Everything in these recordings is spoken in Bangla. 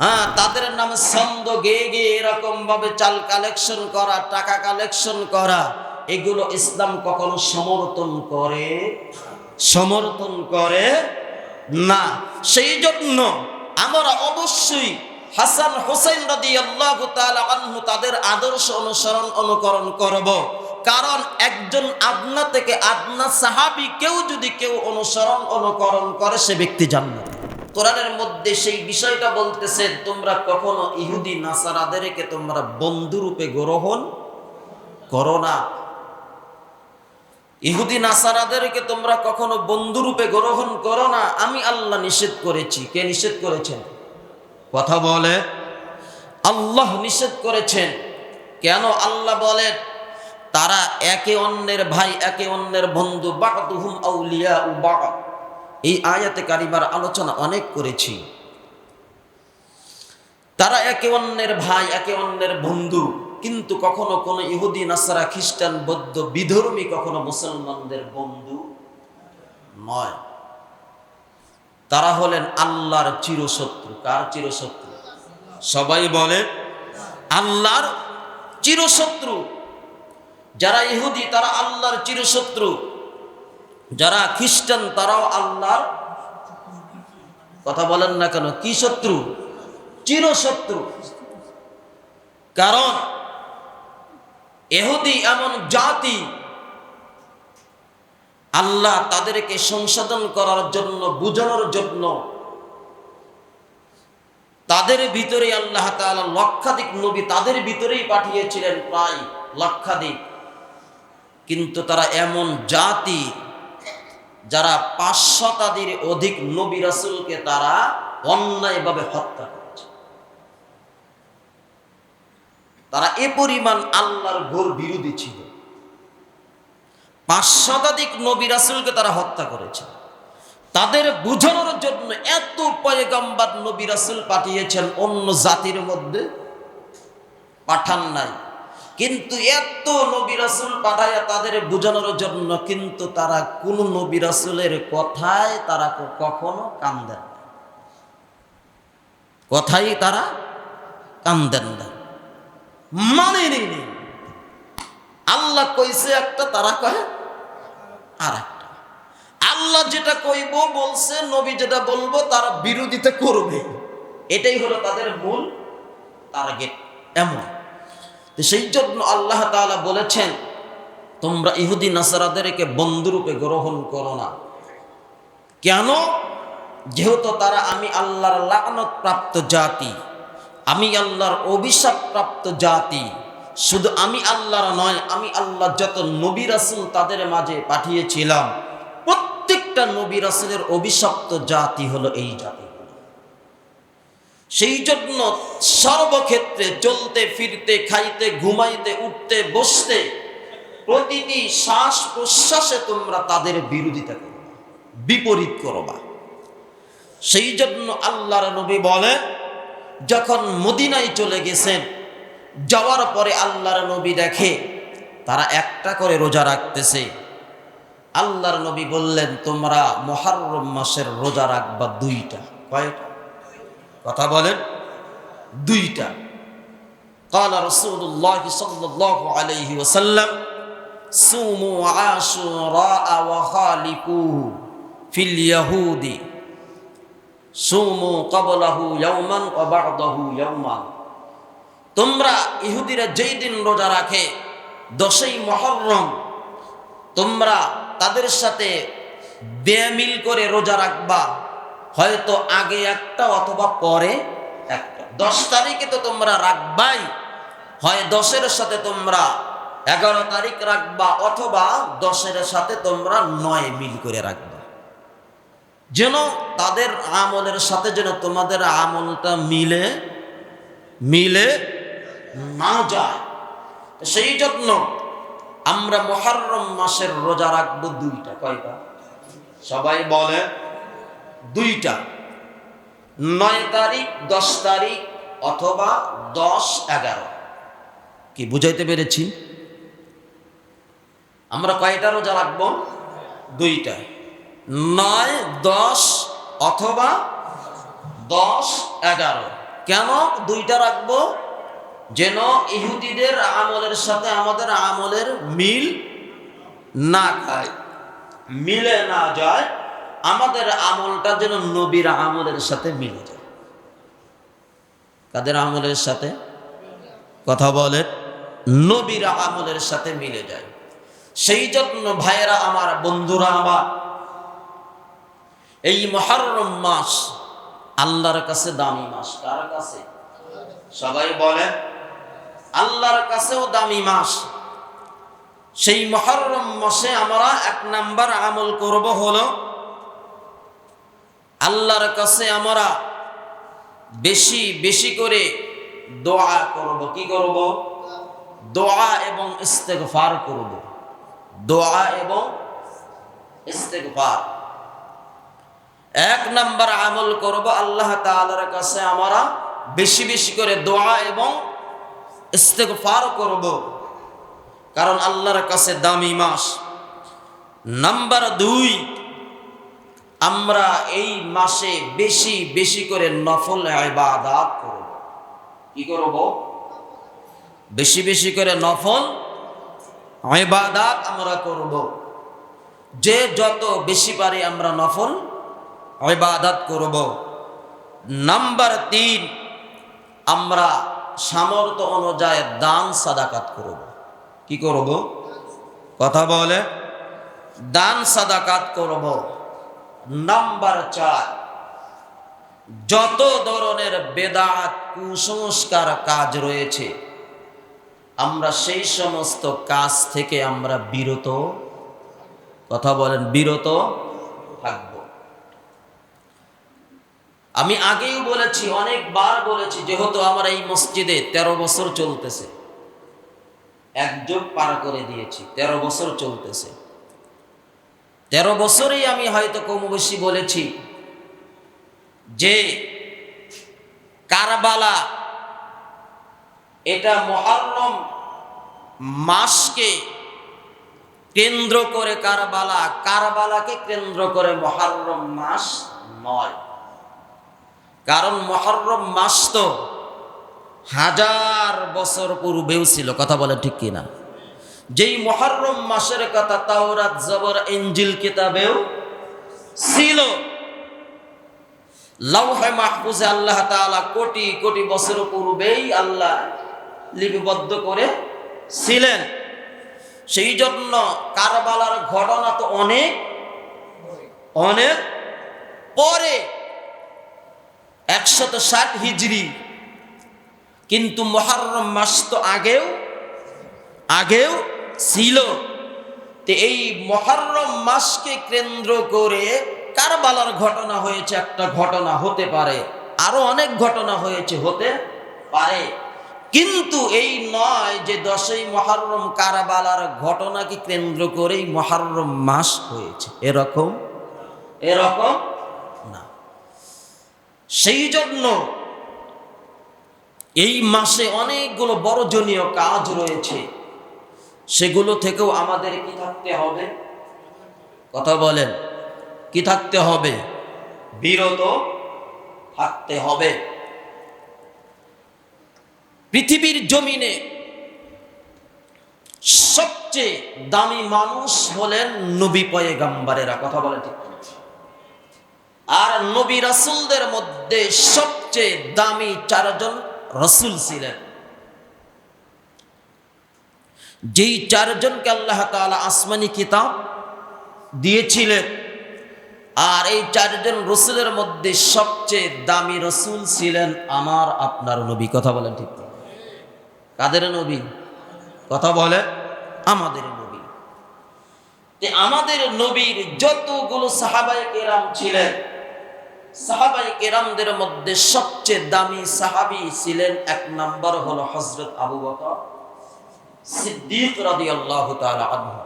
হ্যাঁ তাদের নাম ছন্দ গেয়ে গিয়ে এরকম ভাবে চাল কালেকশন করা, টাকা কালেকশন করা, এগুলো ইসলাম কখনো সমর্থন করে সমর্থন করে না। সেই জন্য আমরা অবশ্যই হাসান হোসেন রাদি আল্লাহ আনহু তাদের আদর্শ অনুসরণ অনুকরণ করব। কারণ একজন আদনা থেকে আদনা সাহাবি কেউ যদি কেউ অনুসরণ অনুকরণ করে, সে ব্যক্তি জান্নাত। কোরআনের মধ্যে সেই বিষয়টা বলতেছে, তোমরা কখনো ইহুদি, নাসারাদেরকে তোমরা বন্ধুরূপে গ্রহণ করো না। ইহুদি, নাসারাদেরকে তোমরা কখনো বন্ধুরূপে গ্রহণ করো না। আমি আল্লাহ নিষেধ করেছি। কে নিষেধ করেছেন? কথা বলে। আল্লাহ নিষেধ করেছেন। কেন আল্লাহ বলেন তারা একে অন্যের ভাই, একে অন্যের বন্ধু। বাকতুহুম আউলিয়া উ এই আয়াতে কারিমার আলোচনা অনেক করেছি। তারা একে অন্যের ভাই, একে অন্যের বন্ধু, কিন্তু কখনো কোনো ইহুদি, নাসারা, খ্রিস্টান, বৌদ্ধ, বিধর্মী কখনো মুসলমানদের বন্ধু নয়। তারা হলেন আল্লাহর চিরশত্রু। কার চিরশত্রু? সবাই বলে, আল্লাহর চিরশত্রু। যারা ইহুদি, তারা আল্লাহর চিরশত্রু। যারা খ্রিস্টান, তারাও আল্লাহর কথা বলেন না কেন? কি শত্রু? চিরশত্রু কারণ এহুদি এমন জাতি, আল্লাহ তাদেরকে সংশোধন করার জন্য, বুঝানোর জন্য তাদের ভিতরে আল্লাহ তাআলা লক্ষাধিক নবী তাদের ভিতরেই পাঠিয়েছিলেন, প্রায় লক্ষাধিক। কিন্তু তারা এমন জাতি যারা পাঁচ শতাধির অধিক নবী রাসুলকে তারা অন্যায়ভাবে হত্যা করেছে। তারা এ পরিমাণ আল্লাহর ঘোর বিরোধী ছিল। পাঁচ শতাধিক নবী রাসুলকে তারা হত্যা করেছে। তাদের বুঝানোর জন্য এত পয়গম্বার নবী রাসুল পাঠিয়েছেন অন্য জাতির মধ্যে। পাঠান নাই। কিন্তু এত নবী রাসুল পাঠাইয়া তাদের বোঝানোর জন্য কিন্তু তারা কোন নবী রাসুলের কথায় তারা কখনো কান দেন না। কথাই তারা কান দেন না। মানে আল্লাহ কইছে একটা, তারা কয় আর একটা আল্লাহ যেটা কইব, বলছে, নবী যেটা বলব, তারা বিরোধিতা করবে। এটাই হলো তাদের মূল টার্গেট এমন। তো সেই জন্য আল্লাহ তাআলা বলেছেন, তোমরা ইহুদি নাসারাদেরকে বন্ধুরূপে গ্রহণ করো না। কেন? যেহেতু তারা আমি আল্লাহর লানত প্রাপ্ত জাতি, আমি আল্লাহর অভিশাপ প্রাপ্ত জাতি, শুধু আমি আল্লাহর নয়, আমি আল্লাহ যত নবী রাসুল তাদের মাঝে পাঠিয়েছিলাম, প্রত্যেকটা নবী রাসুলের অভিশপ্ত জাতি হলো এই জাতি। সেই জন্য সর্বক্ষেত্রে চলতে, ফিরতে, খাইতে, ঘুমাইতে, উঠতে, বসতে প্রতিটি শ্বাস প্রশ্বাসে তোমরা তাদের বিরোধিতা করবা বিপরীত করবা সেই জন্য আল্লাহর নবী বলেন, যখন মদিনায় চলে গেছেন, যাওয়ার পরে আল্লাহর নবী দেখে তারা একটা করে রোজা রাখতেছে। আল্লাহর নবী বললেন, তোমরা মহারম মাসের রোজা রাখবা দুইটা, কয়টা? কথা বলেন দুইটা قال رسول الله صلى الله عليه وسلم صوموا عاشوراء وخالفوه في اليهود صوموا قبله يوما وبعده يوما তোমরা ইহুদিরা যেই দিন রোজা রাখে দশই মহরম তোমরা তাদের সাথে বেমিল করে রোজা রাখবা হয়তো আগে একটা অথবা পরে একটা। দশ তারিখে তো তোমরা রাখবাই। হয় দশের সাথে তোমরা এগারো তারিখ রাখবা অথবা দশের সাথে তোমরা নয় মিল করে রাখবা। যেন তাদের আমলের সাথে যেন তোমাদের আমলটা মিলে মিলে না যায়। সেই জন্য আমরা মহারম মাসের রোজা রাখব দুইটা। কয়টা? সবাই বলে দুইটা। নয় তারিখ, দশ তারিখ অথবা দশ এগারো। কি বুঝাইতে পেরেছি? আমরা কয়টা রোজা রাখব? দুইটা। নয়, দশ অথবা দশ এগারো। কেন দুইটা রাখব? যেন ইহুদিদের আমলের সাথে আমাদের আমলের মিল না খায়, মিলে না যায়। আমাদের আমলটা যেন নবীর আমলের সাথে মিলে যায়। কাদের আমলের সাথে? কথা বলেন। নবীর আমলের সাথে মিলে যায়। সেই জন্য ভাইয়েরা, আমার বন্ধুরা, আমার এই মহরম মাস আল্লাহর কাছে দামি মাস। কার কাছে? সবাই বলেন, আল্লাহর কাছেও দামি মাস। সেই মহরম মাসে আমরা এক নাম্বার আমল করব হলো আল্লাহর কাছে আমরা বেশি বেশি করে দোয়া করব। কি করব? দোয়া এবং ইস্তেগফার করব। দোয়া এবং ইস্তেগফার। এক নাম্বার আমল করব আল্লাহ তাআলার কাছে আমরা বেশি বেশি করে দোয়া এবং ইস্তেগফার করব। কারণ আল্লাহর কাছে দামি মাস। নাম্বার দুই আমরা এই মাসে বেশি বেশি করে নফল ইবাদত করব। কি করব? বেশি বেশি করে নফল ইবাদত আমরা করব। যে যত বেশি পারি আমরা নফল ইবাদত করব। নাম্বার তিন, আমরা সামর্থ্য অনুযায়ী দান সাদাকাত করব। কি করব? কথা বলে। দান সাদাকাত করব। নাম্বার চার, যত ধরনের বেদাত কুসংস্কার কাজ রয়েছে, আমরা সেই সমস্ত কাজ থেকে আমরা বিরত, কথা বলেন বিরত থাকব। আমি আগেই বলেছি, অনেকবার বলেছি, যেহেতু আমার এই মসজিদে ১৩ বছর চলতেছে, এক যুগ পার করে দিয়েছি ১৩ বছর চলতেছে। তেরো বছরেই আমি হয়তো কম বেশি বলেছি যে কারবালা এটা মহরম মাসকে কেন্দ্র করে কারবালা, কারবালাকে কেন্দ্র করে মহরম মাস নয়। কারণ মহরম মাস তো হাজার বছর পূর্বেও ছিল, কথা বলে ঠিক কিনা? যেই মহরম মাসের কথা তাওরাত জবর এঞ্জিল কিতাবেও ছিল। লৌহে মাহফুজে আল্লাহ তাআলা কোটি কোটি বছর পূর্বেই আল্লাহ লিপিবদ্ধ করে ছিলেন। সেই জন্য কারবালার ঘটনা তো অনেক অনেক পরে একশত ষাট হিজড়ি কিন্তু মহরম মাস তো আগেও আগেও ছিল। তো এই মহরম মাসকে কেন্দ্র করে কারবালার ঘটনা হয়েছে, একটা ঘটনা হতে পারে। আরও অনেক ঘটনা হয়েছে, হতে পারে। কিন্তু এই নয় যে দশই মহরম কারবালার ঘটনাকে কেন্দ্র করেই মহরম মাস হয়েছে। এরকম? এরকম না। সেই জন্য এই মাসে অনেকগুলো বড়জনীয় কাজ রয়েছে। সেগুলো থেকেও আমাদের কি থাকতে হবে? কথা বলেন। কি থাকতে হবে? বিরত থাকতে হবে। পৃথিবীর জমিনে সবচেয়ে দামি মানুষ হলেন নবী পয়েগাম্বারেরা। কথা বলে ঠিক আর নবী রাসুলদের মধ্যে সবচেয়ে দামি চারজন রসুল ছিলেন। যেই চারজনকে আল্লাহ তালা আসমানি কিতাব দিয়েছিলেন, আর এই চারজন রসুলের মধ্যে সবচেয়ে দামি রসুল ছিলেন আমার আপনার নবী। কথা বলেন ঠিক কাদের নবী? কথা বলে আমাদের নবী। আমাদের নবীর যতগুলো সাহাবাই কেরাম ছিলেন সাহাবাই কেরামদের মধ্যে সবচেয়ে দামি সাহাবি ছিলেন এক নাম্বার হলো হজরত আবু বকর। সিদ্দিক রাদিয়াল্লাহু তাআলা আনহু।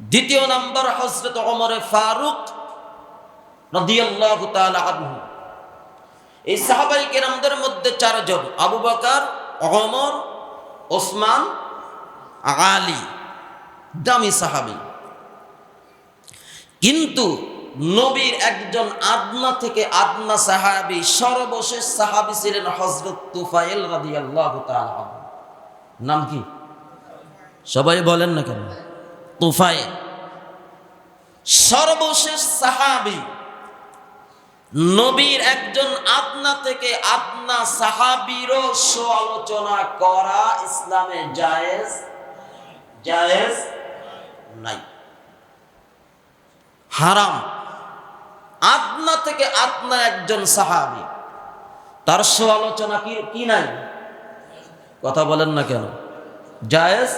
দ্বিতীয় নাম্বার হযরত ওমর ফারুক রাদিয়াল্লাহু তাআলা আনহু। এই সাহাবাই কেরামদের মধ্যে চারজন, আবু বকর, ওমর, ওসমান, আলী, দামি সাহাবী। কিন্তু নবীর একজন আদনা থেকে আদনা সাহাবি সর্বশেষ সাহাবি ছিলেন হজরত তুফাইল রাদিয়াল্লাহু তাআলা। নাম কি? সবাই বলেন না কেন? তুফাইল সর্বশেষ সাহাবি নবীর একজন আদনা থেকে আদনা সাহাবিরও আলোচনা করা ইসলামে জায়েজ জায়েজ নাই। হারাম। আদনা থেকে আদনা একজন সাহাবি। তার আলোচনা কি কি নাই? কথা বলেন না কেন? জায়েজ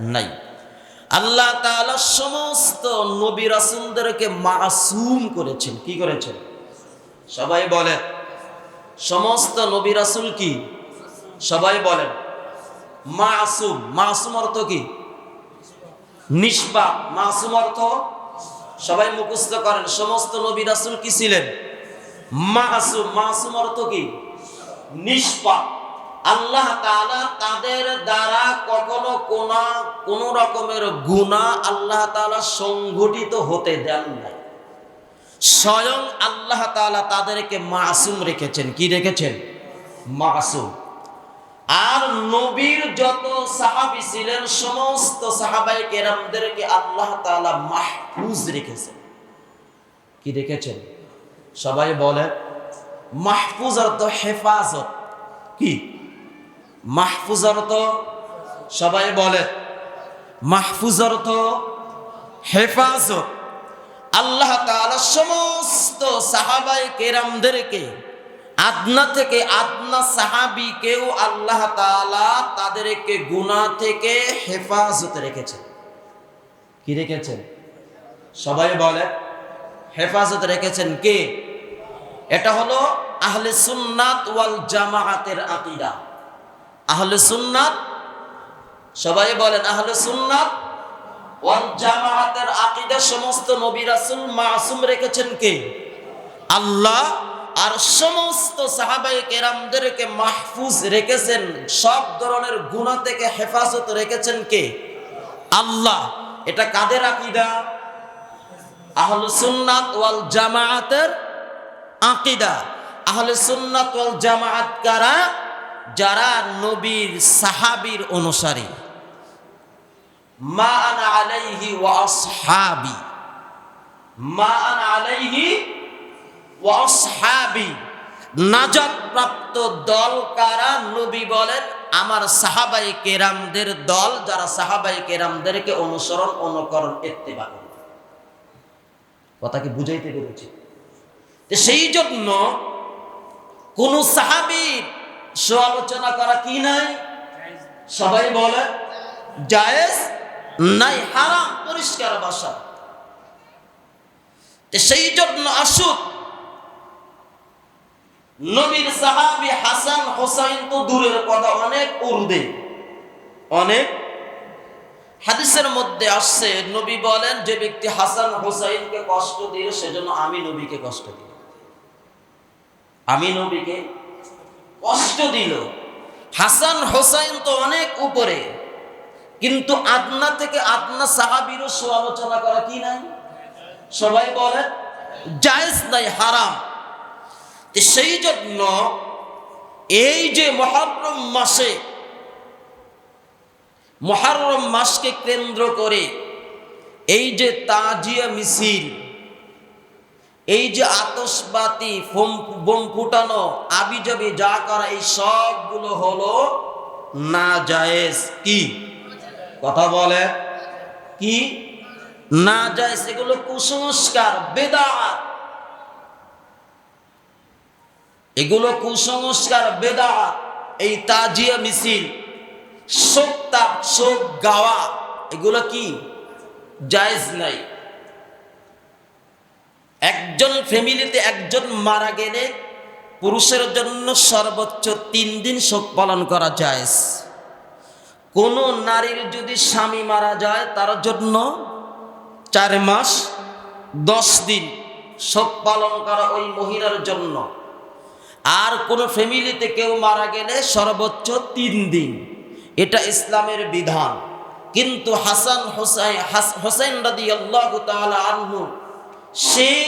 নাই। আল্লাহ তাআলা সমস্ত নবী রাসূলদেরকে মাসুম করেছেন। কি করেছেন? সবাই বলেন। সমস্ত নবী রাসুল কি? সবাই বলেন। মাসুম মাসুম অর্থ কি? নিষ্পাপ। মাসুম অর্থ সবাই মুখস্থ করেন। সমস্ত নবী রাসুল কি ছিলেন? মাসুম। মাসুম অর্থ কি? নিষ্পাপ। আল্লাহ তাআলা তাদের দ্বারা কখনো কোন কোন রকমের গুনাহ আল্লাহ তাআলা সংঘটিত হতে দেন নাই। স্বয়ং আল্লাহ তাআলা তাদেরকে মাসুম রেখেছেন। কি রেখেছেন? মাসুম। আর নবীর যত সাহাবী ছিলেন, সমস্ত সাহাবাই কেরামদেরকে আল্লাহ তাআলা মাহফুজ রেখেছেন। কি রেখেছেন? সবাই বলে মাহফুজ অর্থ হেফাজত। কি? মাহফুজ অর্থ সবাই বলে। মাহফুজ অর্থ হেফাজত। আল্লাহ সমস্ত সাহাবাই কেরামদেরকে, আদনা থেকে আদনা সাহাবিকেও আল্লাহ তাআলা তাদেরকে গুনাহ থেকে হেফাজত রেখেছেন। কি রেখেছেন? সবাই বলে, হেফাজত রেখেছেন কে? এটা হলো আহলে সুন্নাত ওয়াল জামাআতের আকীদা। আহলে সুন্নাত? সবাই বলেন, আহলে সুন্নাত? ওয়াল জামাআতের আকীদা সমস্ত নবী রাসূল মাসুম রেখেছেন কে? আল্লাহ। আর সমস্ত সাহাবাই কেরামদেরকে মাহফুজ রেখেছেন, সব ধরনের গুনাহ থেকে হেফাজত রেখেছেন কে? আল্লাহ। এটা কাদের আকীদা? আহলে সুন্নাত ওয়াল জামাআতের আকীদা। আহলে সুন্নাত ওয়াল জামাআত কারা? যারা নবীর সাহাবীর অনুসারী। মা আনা আলাইহি ওয়া আসহাবি। মা আলাইহি ওয়া আসহাবি। নাজাত প্রাপ্ত দল কারা? নবী বলেন, আমার সাহাবাই কেরামদের দল যারা সাহাবাই কেরামদেরকে অনুসরণ, অনুকরণ, ইত্তেবা করে। কথা কি বুঝাইতে পেরেছি? সেই জন্য কোন সাহাবীর আলোচনা করা কি নাই? সবাই বলে, জায়েজ নাই, হারাম, পরিষ্কার ভাষা। সেই জন্য আসুক, নবীর সাহাবী হাসান হোসাইন তো দূরের কথা, অনেক উর্দে, অনেক। হাদিসের মধ্যে আসছে, নবী বলেন, যে ব্যক্তি হাসান হোসাইনকে কষ্ট দিয়ে সেজন্য আমি নবীকে কষ্ট দিই আমি নবীকে কষ্ট দিল। হাসান হোসাইন তো অনেক উপরে। কিন্তু আদনা থেকে আদনা সাহাবিরও আলোচনা করা কি নাই? সবাই বলে, জায়েজ নাই, হারাম। সেই জন্য এই যে মহরম মাসে, মহরম মাসকে কেন্দ্র করে এই যে তাজিয়া মিছিল এই যে আতসবাতি বোম ফুটানো, আবিজাবি যা করা, এই সবগুলো হলো না জায়েজ কি? কথা বলে। কি? না জায়েজ এগুলো কুসংস্কার, বেদাত। এগুলো কুসংস্কার, বেদাত। এই তাজিয়া মিছিল, শোক তাপ, শোক গাওয়া, এগুলো কি? জায়েজ নাই। একজন ফ্যামিলিতে একজন মারা গেলে পুরুষের জন্য সর্বোচ্চ তিন দিন শোক পালন করা যায় কোন নারীর যদি স্বামী মারা যায়, তার জন্য চার মাস, দশ দিন শোক পালন করা ওই মহিলার জন্য। আর কোন ফ্যামিলিতে কেউ মারা গেলে সর্বোচ্চ তিন দিন। এটা ইসলামের বিধান। কিন্তু হাসান হোসাইন হোসেন রাদি আল্লাহ আনহু সেই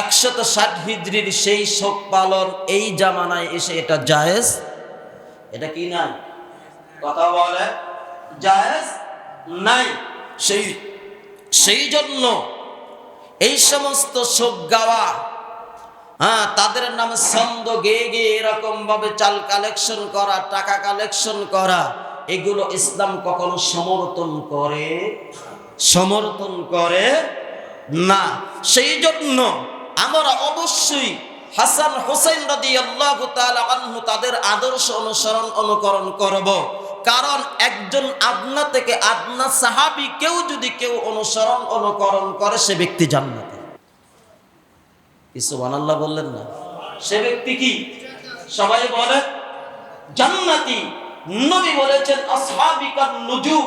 একশত ষাট হিজড়ির সেই শোক পালন এই জামানায় এসে এটা জায়েজ? এটা কি নাই? কথা বলে, জায়েজ নাই। সেই সেই জন্য এই সমস্ত শোক গাওয়া হ্যাঁ তাদের নামে ছন্দ গেয়ে গিয়ে এরকম ভাবে চাল কালেকশন করা, টাকা কালেকশন করা, এগুলো ইসলাম কখনো সমর্থন করে সমর্থন করে না সেই জন্য আমরা অবশ্যই হাসান হোসেন রাদি আল্লাহ আনহু তাদের আদর্শ অনুসরণ অনুকরণ করব। কারণ একজন আদনা থেকে আদনা সাহাবি কেউ যদি কেউ অনুসরণ অনুকরণ করে, সে ব্যক্তি জান্নাতে। কিছু আল্লাহ বললেন না? সে ব্যক্তি কি? সবাই বলে জান্নাতি। নবী বলেছেন আসহাবিকার নুজু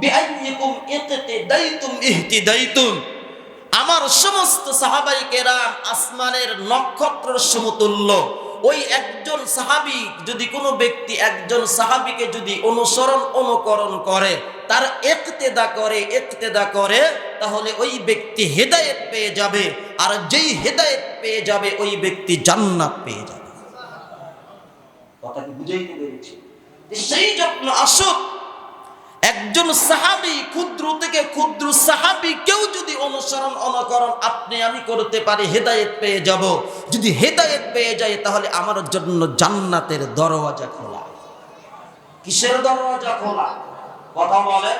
বিআইয়িকুম ইকতিদাইতুম ইহতিদাইতুম। আমার সমস্ত সাহাবাই আসমানের নক্ষত্র সমতুল্য। ওই একজন সাহাবি যদি কোনো ব্যক্তি একজন সাহাবিকে যদি অনুসরণ অনুকরণ করে, তার একতেদা করে একতেদা করে, তাহলে ওই ব্যক্তি হেদায়েত পেয়ে যাবে। আর যেই হেদায়েত পেয়ে যাবে, ওই ব্যক্তি জান্নাত পেয়ে যাবে। কথা কি বুঝাইতে পেরেছি। সেই যত্ন আসুক একজন সাহাবি ক্ষুদ্র থেকে ক্ষুদ্র সাহাবি কেউ যদি অনুসরণ অনুকরণ আপনি আমি করতে পারি, হেদায়েত পেয়ে যাব। যদি হেদায়েত পেয়ে যাই, তাহলে আমার জন্য জান্নাতের দরওয়াজা খোলা। কিসের দরওয়াজা খোলা? কথা বলে।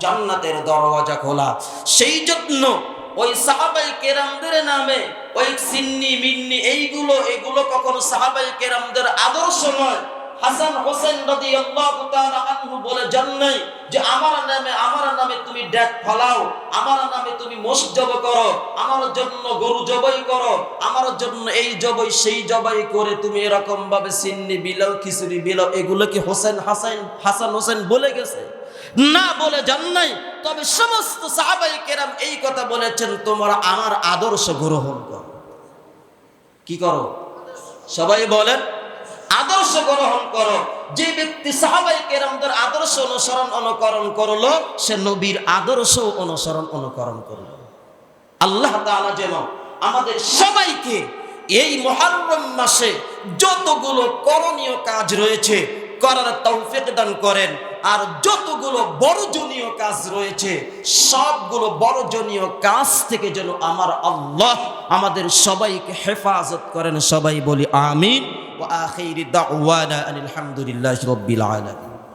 জান্নাতের দরওয়াজা খোলা। সেই জন্য ওই সাহাবাই কেরামদের নামে, ওই সিন্নি, মিন্নি, এইগুলো, এগুলো কখনো সাহাবাই কেরামদের আদর্শ নয়। হাসান হোসেন রাদিয়াল্লাহু তাআলা আনহু বলে জান্নাই যে আমার নামে আমার নামে তুমি ডেক ফলাও, আমার নামে তুমি মোষ জব করো, আমার জন্য গরু জবাই করো, আমার জন্য এই জবাই, সেই জবাই করে তুমি এরকম ভাবে সিন্নি বিলাও খিচুড়ি বিলাও এগুলো কি হোসেন হাসান হাসান হোসেন বলে গেছে? না বলে যান নাই। তবে সমস্ত সাহাবাই কেরাম এই কথা বলেছেন, তোমরা আমার আদর্শ গ্রহণ করো। কি করো? সবাই বলেন আদর্শ গ্রহণ করো। যে ব্যক্তি সাহাবাই কেরামদের আদর্শ অনুসরণ অনুকরণ করল, সে নবীর আদর্শ অনুসরণ অনুকরণ করল। আল্লাহ তাআলা যেন আমাদের সবাইকে এই মহারম মাসে যতগুলো করণীয় কাজ রয়েছে, করার তৌফিক দান করেন। আর যতগুলো বড়জনীয় কাজ রয়েছে, সবগুলো বড়জনীয় কাজ থেকে যেন আমার আল্লাহ আমাদের সবাইকে হেফাজত করেন। সবাই বলি আমিন। ওয়া আখিরি দাওয়ানা আলহামদুলিল্লাহ রাব্বিল আলামিন।